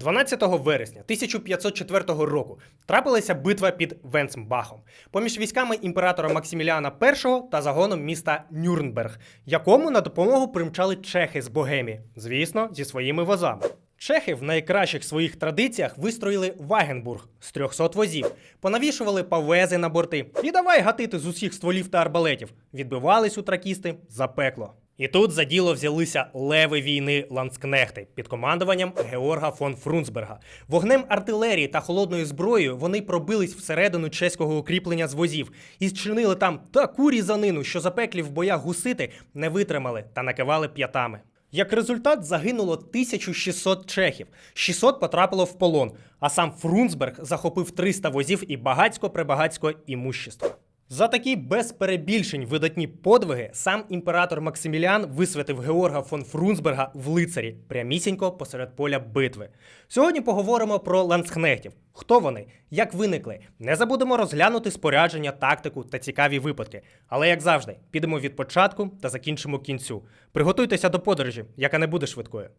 12 вересня 1504 року трапилася битва під Венцмбахом поміж військами імператора Максиміліана І та загоном міста Нюрнберг, якому на допомогу примчали чехи з Богемії, звісно, зі своїми возами. Чехи в найкращих своїх традиціях вистроїли Вагенбург з 300 возів, понавішували павези на борти і давай гатити з усіх стволів та арбалетів. Відбивались у тракісти за пекло. І тут за діло взялися леви війни ланскнехти під командуванням Георга фон Фрунцберга. Вогнем артилерії та холодною зброєю вони пробились всередину чеського укріплення з возів і зчинили там таку різанину, що запеклі в боях гусити не витримали та накивали п'ятами. Як результат загинуло 1600 чехів, 600 потрапило в полон, а сам Фрунцберг захопив 300 возів і багацько-пребагацько імущества. За такі без перебільшень видатні подвиги сам імператор Максиміліан висвятив Георга фон Фрунцберга в лицарі прямісінько посеред поля битви. Сьогодні поговоримо про ланцхнехтів. Хто вони, як виникли? Не забудемо розглянути спорядження, тактику та цікаві випадки. Але як завжди, підемо від початку та закінчимо кінцю. Приготуйтеся до подорожі, яка не буде швидкою.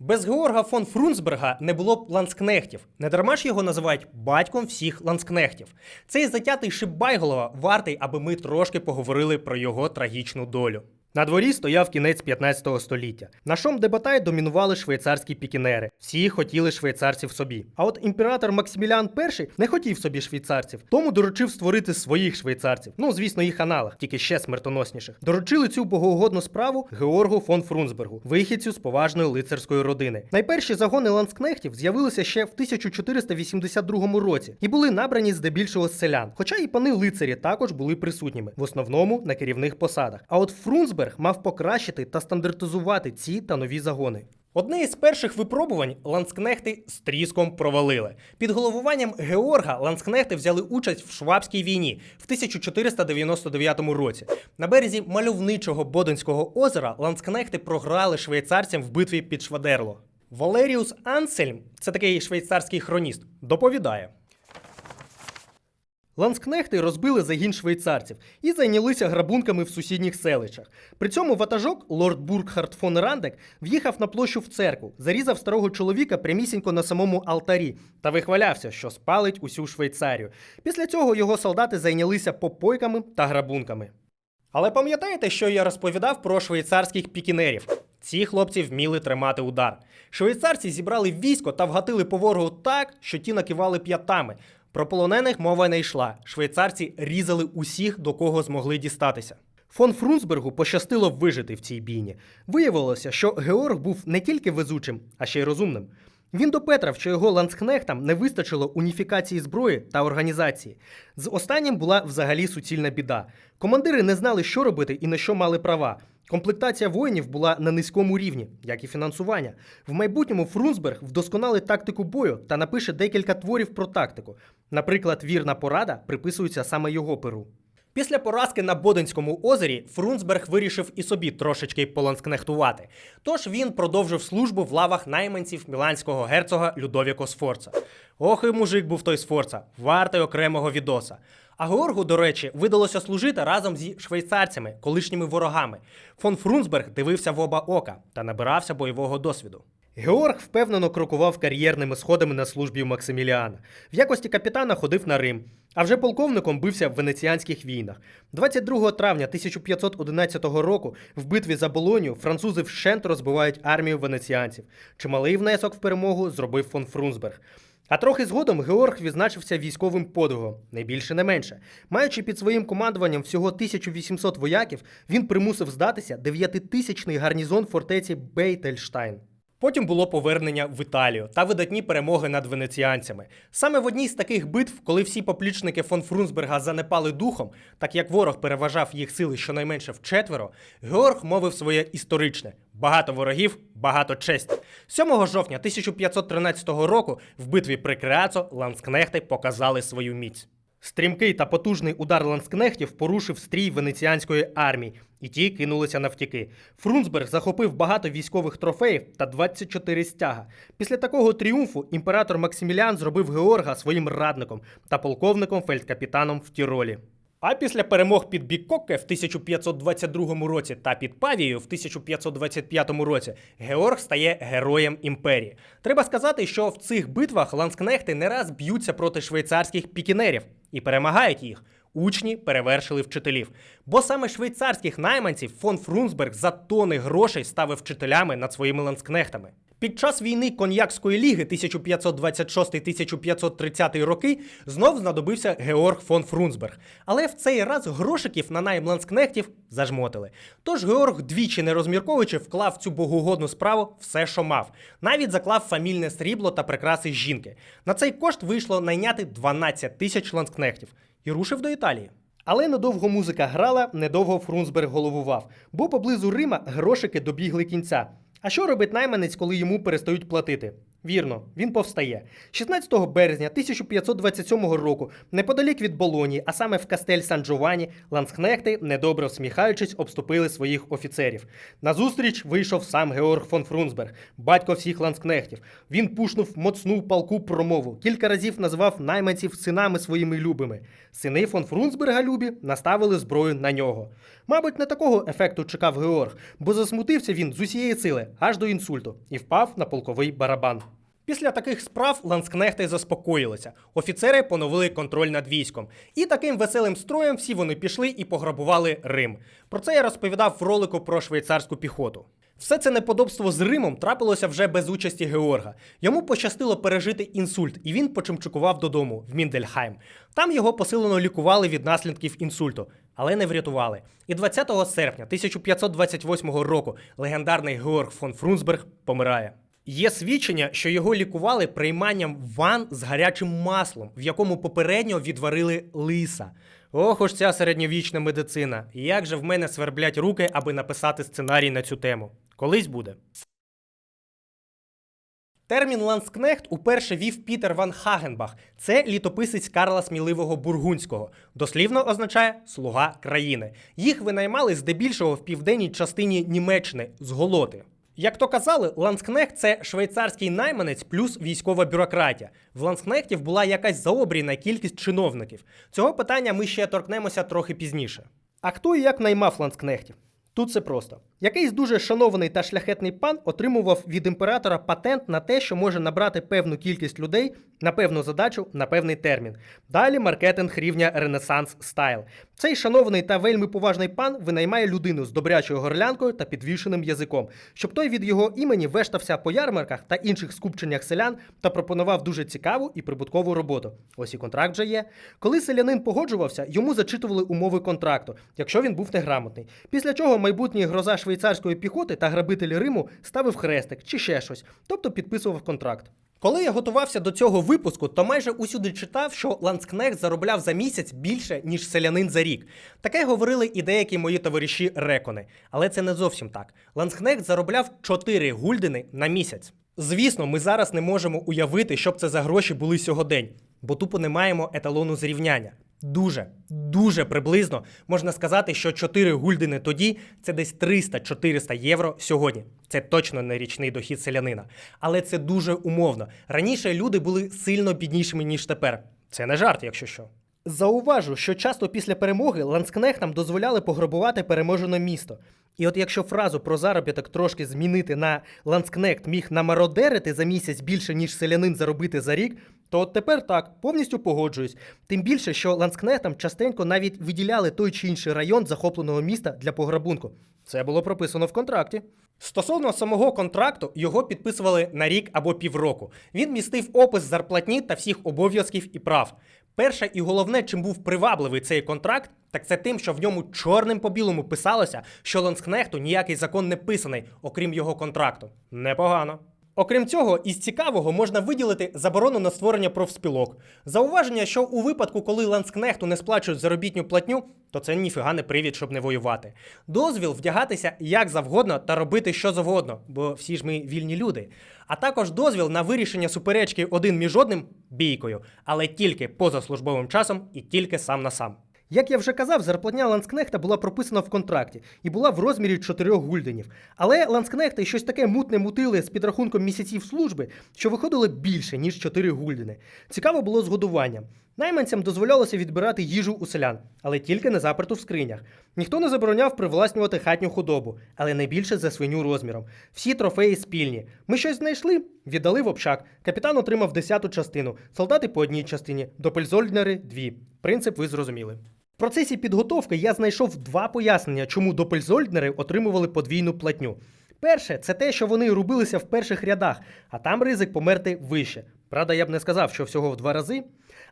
Без Георга фон Фрунцберга не було б ланскнехтів. Не дарма ж його називають батьком всіх ланскнехтів. Цей затятий шибайголова вартий, аби ми трошки поговорили про його трагічну долю. На дворі стояв кінець 15 століття. На шом дебатай домінували швейцарські пікінери. Всі хотіли швейцарців собі. А от імператор Максиміліан І не хотів собі швейцарців, тому доручив створити своїх швейцарців. Ну, звісно, їх аналог, тільки ще смертоносніших. Доручили цю богоугодну справу Георгу фон Фрунцбергу, вихідцю з поважної лицарської родини. Найперші загони ланскнехтів з'явилися ще в 1482 році і були набрані здебільшого з селян. Хоча і пани лицарі також були присутніми, в основному на керівних посадах. А от Фрунцберг мав покращити та стандартизувати ці та нові загони. Одне із перших випробувань ланскнехти з тріском провалили. Під головуванням Георга ланскнехти взяли участь в Швабській війні в 1499 році. На березі мальовничого Боденського озера ланскнехти програли швейцарцям в битві під Швадерло. Валеріус Ансельм, це такий швейцарський хроніст, доповідає. Ланскнехти розбили загін швейцарців і зайнялися грабунками в сусідніх селищах. При цьому ватажок лорд Бургхард фон Рандек в'їхав на площу в церкву, зарізав старого чоловіка прямісінько на самому алтарі та вихвалявся, що спалить усю Швейцарію. Після цього його солдати зайнялися попойками та грабунками. Але пам'ятаєте, що я розповідав про швейцарських пікінерів? Ці хлопці вміли тримати удар. Швейцарці зібрали військо та вгатили по ворогу так, що ті накивали п'ятами. Про полонених мова не йшла. Швейцарці різали усіх, до кого змогли дістатися. Фон Фрунсбергу пощастило вижити в цій бійні. Виявилося, що Георг був не тільки везучим, а ще й розумним. Він допетрав, що його ланцкнехтам не вистачило уніфікації зброї та організації. З останнім була взагалі суцільна біда. Командири не знали, що робити і на що мали права. Комплектація воїнів була на низькому рівні, як і фінансування. В майбутньому Фрунсберг вдосконалить тактику бою та напише декілька творів про тактику. Наприклад, вірна порада приписується саме його перу. Після поразки на Боденському озері Фрунсберг вирішив і собі трошечки поланскнехтувати. Тож він продовжив службу в лавах найманців міланського герцога Людовіко Сфорца. Ох, і мужик був той Сфорца, вартий окремого відоса. А Георгу, до речі, видалося служити разом зі швейцарцями, колишніми ворогами. Фон Фрунсберг дивився в оба ока та набирався бойового досвіду. Георг впевнено крокував кар'єрними сходами на службі Максиміліана. В якості капітана ходив на Рим, а вже полковником бився в венеціанських війнах. 22 травня 1511 року в битві за Болонію французи вщент розбивають армію венеціанців. Чималий внесок в перемогу зробив фон Фрунсберг. А трохи згодом Георг відзначився військовим подвигом, не більше не менше. Маючи під своїм командуванням всього 1800 вояків, він примусив здатися 9-тисячний гарнізон фортеці Бейтельштайн. Потім було повернення в Італію та видатні перемоги над венеціанцями. Саме в одній з таких битв, коли всі поплічники фон Фрунсберга занепали духом, так як ворог переважав їх сили щонайменше вчетверо, Георг мовив своє історичне: багато ворогів, багато честі. 7 жовтня 1513 року в битві при Креацо ланскнехти показали свою міць. Стрімкий та потужний удар ланскнехтів порушив стрій венеціанської армії, і ті кинулися навтіки. Фрунсберг захопив багато військових трофеїв та 24 стяга. Після такого тріумфу імператор Максиміліан зробив Георга своїм радником та полковником фельдкапітаном в Тіролі. А після перемог під Бікокке в 1522 році та під Павією в 1525 році Георг стає героєм імперії. Треба сказати, що в цих битвах ланскнехти не раз б'ються проти швейцарських пікінерів і перемагають їх. Учні перевершили вчителів. Бо саме швейцарських найманців фон Фрунзберг за тони грошей ставив вчителями над своїми ланскнехтами. Під час війни Коньякської ліги 1526-1530 роки знов знадобився Георг фон Фрунзберг. Але в цей раз грошиків на найм ланскнехтів зажмотили. Тож Георг, двічі не розмірковуючи, вклав цю богоугодну справу все, що мав. Навіть заклав фамільне срібло та прикраси жінки. На цей кошт вийшло найняти 12 тисяч ланскнехтів і рушив до Італії. Але недовго музика грала, недовго Фрунзберг головував, бо поблизу Рима грошики добігли кінця. А що робить найманець, коли йому перестають платити? Вірно, він повстає. 16 березня 1527 року, неподалік від Болонії, а саме в Кастель Сан Джованні, ланскнехти, недобре всміхаючись, обступили своїх офіцерів. Назустріч вийшов сам Георг фон Фрунзберг, батько всіх ланскнехтів. Він пушнув моцну палку промову, кілька разів назвав найманців синами своїми любими. Сини фон Фрунзберга любі наставили зброю на нього. Мабуть, не такого ефекту чекав Георг, бо засмутився він з усієї сили аж до інсульту і впав на полковий барабан. Після таких справ ланскнехти заспокоїлися. Офіцери поновили контроль над військом. І таким веселим строєм всі вони пішли і пограбували Рим. Про це я розповідав в ролику про швейцарську піхоту. Все це неподобство з Римом трапилося вже без участі Георга. Йому пощастило пережити інсульт, і він почимчукував додому в Міндельхайм. Там його посилено лікували від наслідків інсульту, але не врятували. І 20 серпня 1528 року легендарний Георг фон Фрунзберг помирає. Є свідчення, що його лікували прийманням ван з гарячим маслом, в якому попередньо відварили лиса. Ох уж ця середньовічна медицина. Як же в мене сверблять руки, аби написати сценарій на цю тему. Колись буде. Термін ланскнехт уперше вів Пітер Ван Хагенбах. Це літописець Карла Сміливого Бургунського. Дослівно означає слуга країни. Їх винаймали здебільшого в південній частині Німеччини з голоти. Як то казали, ланскнехт це швейцарський найманець плюс військова бюрократія. В ланскнехтів була якась заобріна кількість чиновників. Цього питання ми ще торкнемося трохи пізніше. А хто і як наймав ланскнехтів? Тут це просто. Якийсь дуже шанований та шляхетний пан отримував від імператора патент на те, що може набрати певну кількість людей на певну задачу на певний термін. Далі маркетинг рівня Ренесанс Стайл. Цей шанований та вельми поважний пан винаймає людину з добрячою горлянкою та підвішеним язиком, щоб той від його імені вештався по ярмарках та інших скупченнях селян та пропонував дуже цікаву і прибуткову роботу. Ось і контракт вже є. Коли селянин погоджувався, йому зачитували умови контракту, якщо він був неграмотний. Після чого майбутній гроза швейцарської піхоти та грабитель Риму ставив хрестик чи ще щось, тобто підписував контракт. Коли я готувався до цього випуску, то майже усюди читав, що ланскнехт заробляв за місяць більше, ніж селянин за рік. Таке говорили і деякі мої товариші рекони. Але це не зовсім так. Ланскнехт заробляв 4 гульдени на місяць. Звісно, ми зараз не можемо уявити, щоб це за гроші були сьогодень, бо тупо не маємо еталону зрівняння. Дуже, дуже приблизно можна сказати, що 4 гульдени тоді це десь 300-400 євро сьогодні. Це точно не річний дохід селянина. Але це дуже умовно. Раніше люди були сильно біднішими, ніж тепер. Це не жарт, якщо що. Зауважу, що часто після перемоги ланскнехтам дозволяли пограбувати переможене місто. І от якщо фразу про заробіток трошки змінити на ланскнехт міг намародерити за місяць більше, ніж селянин заробити за рік, то от тепер так, повністю погоджуюсь. Тим більше, що ланскнехтам частенько навіть виділяли той чи інший район захопленого міста для пограбунку. Це було прописано в контракті. Стосовно самого контракту, його підписували на рік або півроку. Він містив опис зарплатні та всіх обов'язків і прав. Перше і головне, чим був привабливий цей контракт, так це тим, що в ньому чорним по білому писалося, що Ланскнехту ніякий закон не писаний, окрім його контракту. Непогано. Окрім цього, із цікавого можна виділити заборону на створення профспілок. Зауваження, що у випадку, коли ланскнехту не сплачують заробітню платню, то це ніфіга не привід, щоб не воювати. Дозвіл вдягатися як завгодно та робити що завгодно, бо всі ж ми вільні люди. А також дозвіл на вирішення суперечки один між одним бійкою, але тільки поза службовим часом і тільки сам на сам. Як я вже казав, зарплатня ланскнехта була прописана в контракті і була в розмірі 4 гульденів. Але ланскнехти щось таке мутне мутили з підрахунком місяців служби, що виходило більше, ніж 4 гульдени. Цікаво було з годуванням. Найманцям дозволялося відбирати їжу у селян, але тільки не заперту в скринях. Ніхто не забороняв привласнювати хатню худобу, але не більше за свиню розміром. Всі трофеї спільні. Ми щось знайшли, віддали в общак. Капітан отримав десяту частину, солдати по одній частині, допельзольднери дві. Принцип ви зрозуміли. В процесі підготовки я знайшов два пояснення, чому допельзольднери отримували подвійну платню. Перше, це те, що вони рубилися в перших рядах, а там ризик померти вище. Правда, я б не сказав, що всього в два рази.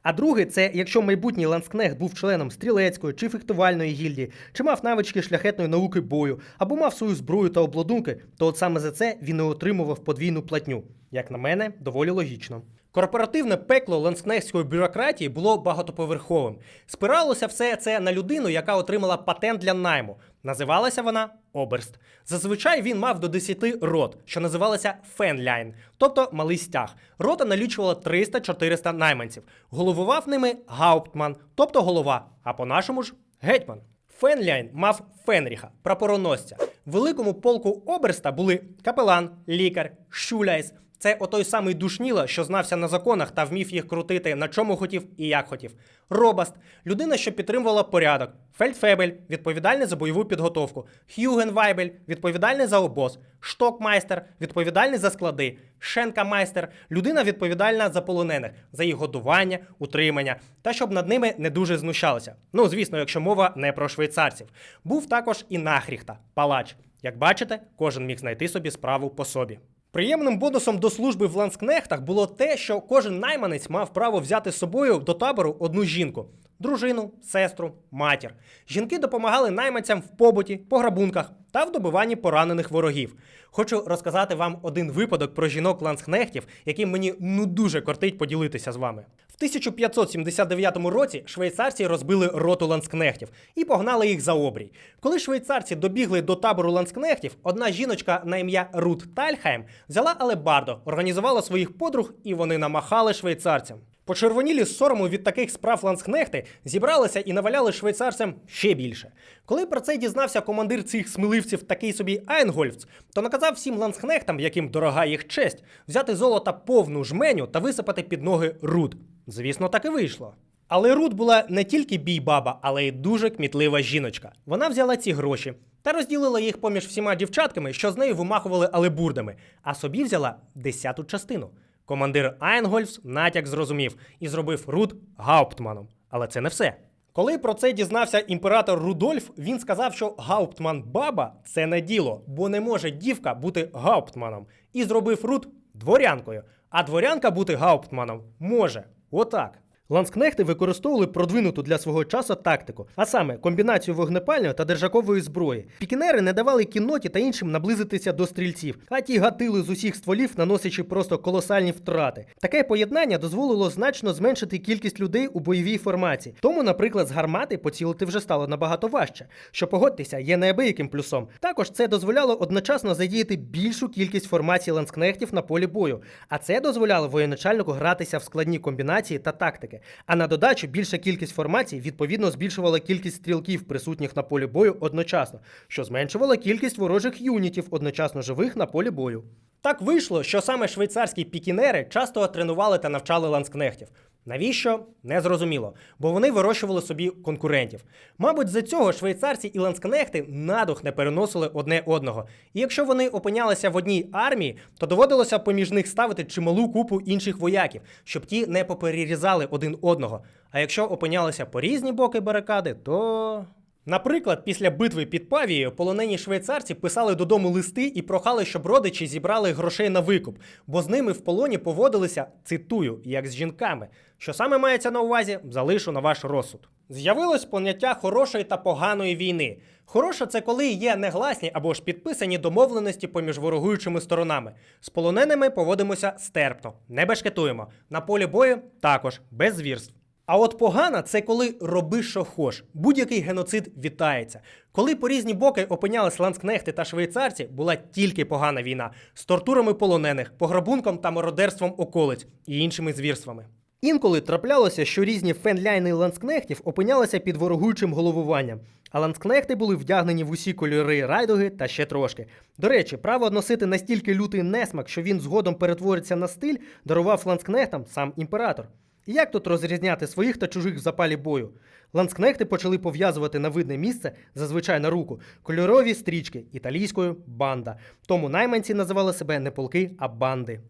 А друге, це якщо майбутній ланскнехт був членом стрілецької чи фехтувальної гільдії, чи мав навички шляхетної науки бою, або мав свою зброю та обладунки, то от саме за це він і отримував подвійну платню. Як на мене, доволі логічно. Корпоративне пекло ланскнехтської бюрократії було багатоповерховим. Спиралося все це на людину, яка отримала патент для найму. Називалася вона Оберст. Зазвичай він мав до 10 рот, що називалося фенляйн, тобто малий стяг. Рота налічувала 300-400 найманців. Головував ними гауптман, тобто голова, а по-нашому ж гетьман. Фенляйн мав Фенріха, прапороносця. В великому полку Оберста були капелан, лікар, щуляйс. Це отой самий душніла, що знався на законах та вмів їх крутити на чому хотів і як хотів. Робаст людина, що підтримувала порядок. Фельдфебель відповідальний за бойову підготовку. Хюгенвайбель відповідальний за обоз. Штокмайстер відповідальний за склади. Шенкамайстер людина відповідальна за полонених, за їх годування, утримання та щоб над ними не дуже знущалися. Ну, звісно, якщо мова не про швейцарців. Був також і нахріхта, палач. Як бачите, кожен міг знайти собі справу по собі. Приємним бонусом до служби в ланскнехтах було те, що кожен найманець мав право взяти з собою до табору одну жінку. Дружину, сестру, матір. Жінки допомагали найманцям в побуті, пограбунках та в добиванні поранених ворогів. Хочу розказати вам один випадок про жінок ланскнехтів, яким мені ну дуже кортить поділитися з вами. В 1579 році швейцарці розбили роту ланскнехтів і погнали їх за обрій. Коли швейцарці добігли до табору ланскнехтів, одна жіночка на ім'я Рут Тальхайм взяла алебардо, організувала своїх подруг, і вони намахали швейцарцям. Почервонілі сорому від таких справ ланскнехти зібралися і наваляли швейцарцям ще більше. Коли про це дізнався командир цих сміливців, такий собі Айнгольфц, то наказав всім ланскнехтам, яким дорога їх честь, взяти золота повну жменю та висипати під ноги руд. Звісно, так і вийшло. Але Рут була не тільки бій-баба, але й дуже кмітлива жіночка. Вона взяла ці гроші та розділила їх поміж всіма дівчатками, що з нею вимахували алебурдами, а собі взяла десяту частину. Командир Айнгольфс натяк зрозумів і зробив Рут гауптманом. Але це не все. Коли про це дізнався імператор Рудольф, він сказав, що гауптман баба це не діло, бо не може дівка бути гауптманом. І зробив Рут дворянкою. А дворянка бути гауптманом може. Отак. Ланскнехти використовували продвинуту для свого часу тактику, а саме комбінацію вогнепальної та держакової зброї. Пікінери не давали кінноті та іншим наблизитися до стрільців, а ті гатили з усіх стволів, наносячи просто колосальні втрати. Таке поєднання дозволило значно зменшити кількість людей у бойовій формації. Тому, наприклад, з гармати поцілити вже стало набагато важче, що погодьтеся, є неабияким плюсом. Також це дозволяло одночасно задіяти більшу кількість формацій ланскнехтів на полі бою, а це дозволяло воєначальнику гратися в складні комбінації та тактики. А на додачу більша кількість формацій відповідно збільшувала кількість стрілків, присутніх на полі бою одночасно, що зменшувала кількість ворожих юнітів, одночасно живих на полі бою. Так вийшло, що саме швейцарські пікінери часто тренували та навчали ланскнехтів. Навіщо? Незрозуміло, бо вони вирощували собі конкурентів. Мабуть, за цього швейцарці і ланскнехти надух не переносили одне одного. І якщо вони опинялися в одній армії, то доводилося поміж них ставити чималу купу інших вояків, щоб ті не поперерізали один одного. А якщо опинялися по різні боки барикади, то. Наприклад, після битви під Павією полонені швейцарці писали додому листи і прохали, щоб родичі зібрали грошей на викуп, бо з ними в полоні поводилися, цитую, як з жінками. Що саме мається на увазі, залишу на ваш розсуд. З'явилось поняття хорошої та поганої війни. Хороша це коли є негласні або ж підписані домовленості поміж ворогуючими сторонами. З полоненими поводимося стерпно, не бешкетуємо. На полі бою також без звірств. А от погана це коли роби, що хош. Будь-який геноцид вітається. Коли по різні боки опинялись ланскнехти та швейцарці, була тільки погана війна з тортурами полонених, пограбунком та мародерством околиць і іншими звірствами. Інколи траплялося, що різні фенляйни ланскнехтів опинялися під ворогуючим головуванням, а ланскнехти були вдягнені в усі кольори райдуги та ще трошки. До речі, право носити настільки лютий несмак, що він згодом перетвориться на стиль, дарував ланскнехтам сам імператор. І як тут розрізняти своїх та чужих в запалі бою? Ланскнехти почали пов'язувати на видне місце, зазвичай на руку, кольорові стрічки італійською банда. Тому найманці називали себе не полки, а банди.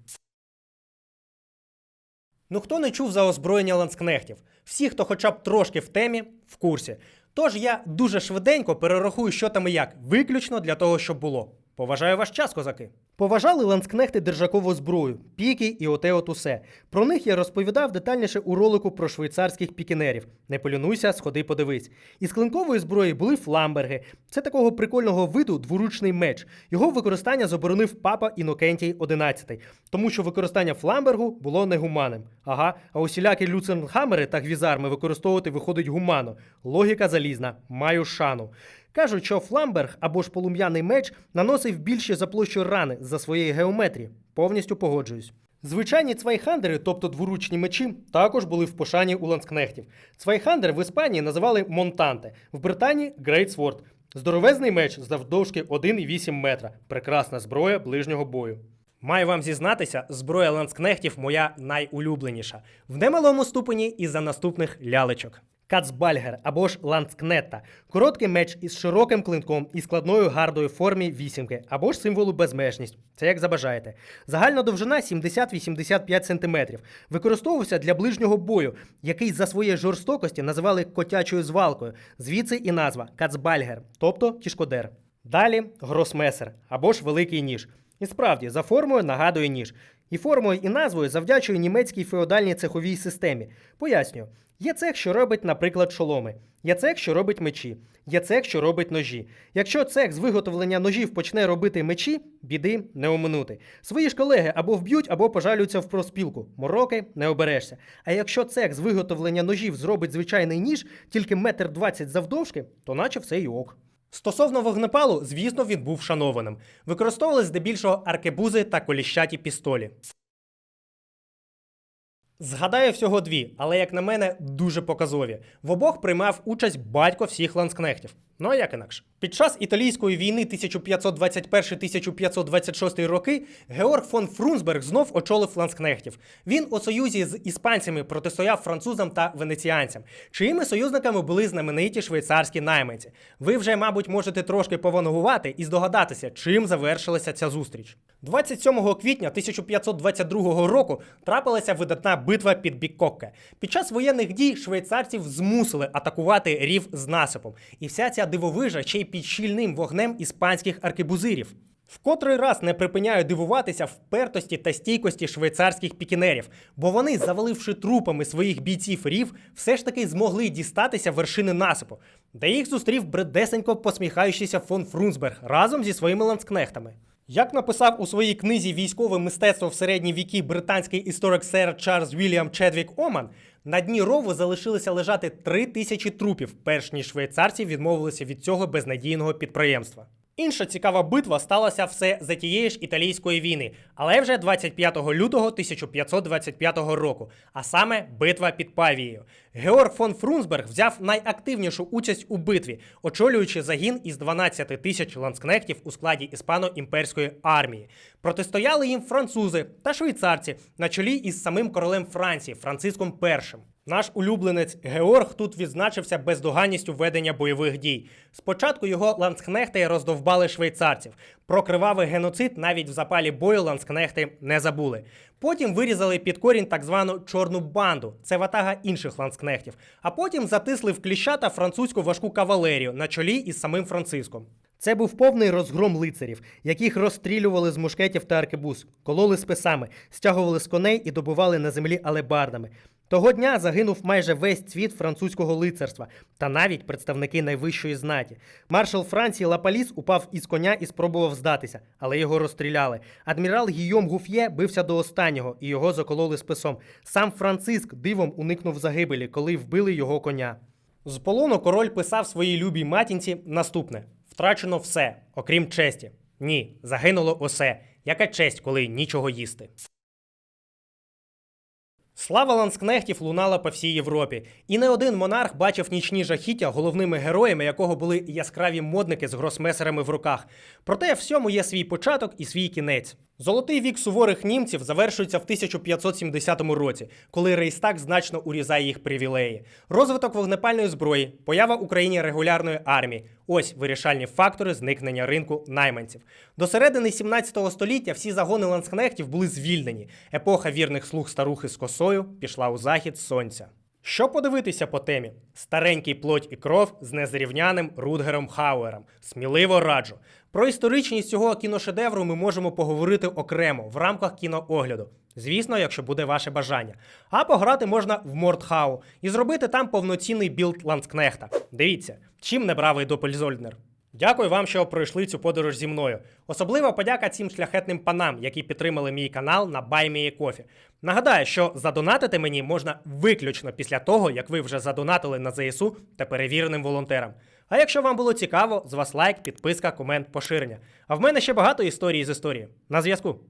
Ну хто не чув за озброєння ланскнехтів? Всі, хто хоча б трошки в темі, в курсі. Тож я дуже швиденько перерахую, що там і як, виключно для того, щоб було. Поважаю ваш час, козаки. Поважали ланскнехти держакову зброю, піки і оте от усе. Про них я розповідав детальніше у ролику про швейцарських пікінерів. Не полінуйся, сходи подивись. Із клинкової зброї були фламберги. Це такого прикольного виду дворучний меч. Його використання заборонив папа Інокентій XI, тому що використання фламбергу було негуманним. Ага, а усілякі люценхамери та гвізарми використовувати виходить гуманно. Логіка залізна, маю шану. Кажуть, що фламберг або ж полум'яний меч наносив більше за площу рани за своєї геометрії. Повністю погоджуюсь. Звичайні цвайхандери, тобто дворучні мечі, також були в пошані у ланскнехтів. Цвайхандер в Іспанії називали монтанте, в Британії Sword. Здоровезний меч завдовжки 1,8 метра. Прекрасна зброя ближнього бою. Маю вам зізнатися, зброя ланскнехтів моя найулюбленіша. В немалому ступені із-за наступних лялечок. Кацбальгер або ж ланскнетта – короткий меч із широким клинком і складною гардою формі вісімки, або ж символу безмежність. Це як забажаєте. Загальна довжина 70-85 см. Використовувався для ближнього бою, який за своєї жорстокості називали котячою звалкою. Звідси і назва Кацбальгер, тобто кішкодер. Далі гросмесер або ж великий ніж. І справді, за формою нагадує ніж. І формою, і назвою завдячує німецькій феодальній цеховій системі. Пояснюю. Є цех, що робить, наприклад, шоломи. Є цех, що робить мечі. Є цех, що робить ножі. Якщо цех з виготовлення ножів почне робити мечі, біди не оминути. Свої ж колеги або вб'ють, або пожалюються в проспілку. Мороки не оберешся. А якщо цех з виготовлення ножів зробить звичайний ніж, тільки метр двадцять завдовжки, то наче все й ок. Стосовно вогнепалу, звісно, він був шанованим. Використовували здебільшого аркебузи та коліщаті пістолі. Згадаю всього дві, але, як на мене, дуже показові. В обох приймав участь батько всіх ланскнехтів. Ну а як інакше? Під час італійської війни 1521-1526 роки Георг фон Фрунзберг знов очолив ланскнехтів. Він у союзі з іспанцями протистояв французам та венеціанцям, чиїми союзниками були знамениті швейцарські найманці. Ви вже, мабуть, можете трошки повангувати і здогадатися, чим завершилася ця зустріч. 27 квітня 1522 року трапилася видатна битва під Бікокке. Під час воєнних дій швейцарців змусили атакувати рів з насипом. І вся ця дивовижа ще й під щільним вогнем іспанських аркебузирів. В котрий раз не припиняю дивуватися впертості та стійкості швейцарських пікінерів, бо вони, заваливши трупами своїх бійців рів, все ж таки змогли дістатися вершини насипу, де їх зустрів бредесенько посміхаючийся фон Фрунзберг разом зі своїми ланскнехтами. Як написав у своїй книзі Військове мистецтво в середні віки британський історик сер Чарльз Вільям Чедвік Оман, на дні рову залишилося лежати три тисячі трупів, перш ніж швейцарці відмовилися від цього безнадійного підприємства. Інша цікава битва сталася все за тієї ж італійської війни, але вже 25 лютого 1525 року, а саме битва під Павією. Георг фон Фрунзберг взяв найактивнішу участь у битві, очолюючи загін із 12 тисяч ланскнехтів у складі іспано-імперської армії. Протистояли їм французи та швейцарці на чолі із самим королем Франції Франциском І. Наш улюбленець Георг тут відзначився бездоганністю ведення бойових дій. Спочатку його ланцхнехти роздовбали швейцарців. Про кривавий геноцид навіть в запалі бою ланскнехти не забули. Потім вирізали під корінь так звану чорну банду, це ватага інших ланскнехтів. А потім затисли в кліщата французьку важку кавалерію на чолі із самим Франциском. Це був повний розгром лицарів, яких розстрілювали з мушкетів та аркебуз, кололи списами, стягували з коней і добували на землі алебардами. Того дня загинув майже весь цвіт французького лицарства та навіть представники найвищої знаті. Маршал Франції Лапаліс упав із коня і спробував здатися, але його розстріляли. Адмірал Гійом Гуф'є бився до останнього і його закололи списом. Сам Франциск дивом уникнув загибелі, коли вбили його коня. З полону король писав своїй любій матінці наступне: втрачено все, окрім честі. Ні, загинуло усе. Яка честь, коли нічого їсти. Слава ланскнехтів лунала по всій Європі, і не один монарх бачив нічні жахіття, головними героями якого були яскраві модники з гросмесерами в руках. Проте всьому є свій початок і свій кінець. Золотий вік суворих німців завершується в 1570 році, коли Рейстаг значно урізає їх привілеї. Розвиток вогнепальної зброї, поява в Україні регулярної армії ось вирішальні фактори зникнення ринку найманців. До середини 17 століття всі загони ланскнехтів були звільнені. Епоха вірних слуг старухи з косою пішла у захід сонця. Що подивитися по темі? Старенький плоть і кров з незрівняним Рудгером Хауером. Сміливо раджу. Про історичність цього кіношедевру ми можемо поговорити окремо в рамках кіноогляду. Звісно, якщо буде ваше бажання. А пограти можна в Мордхау і зробити там повноцінний білд ланцкнехта. Дивіться, чим не бравий Допельзольднер. Дякую вам, що пройшли цю подорож зі мною. Особлива подяка цим шляхетним панам, які підтримали мій канал на BuyMeACoffee. Нагадаю, що задонатити мені можна виключно після того, як ви вже задонатили на ЗСУ та перевіреним волонтерам. А якщо вам було цікаво, з вас лайк, підписка, комент, поширення. А в мене ще багато історій з історії. На зв'язку.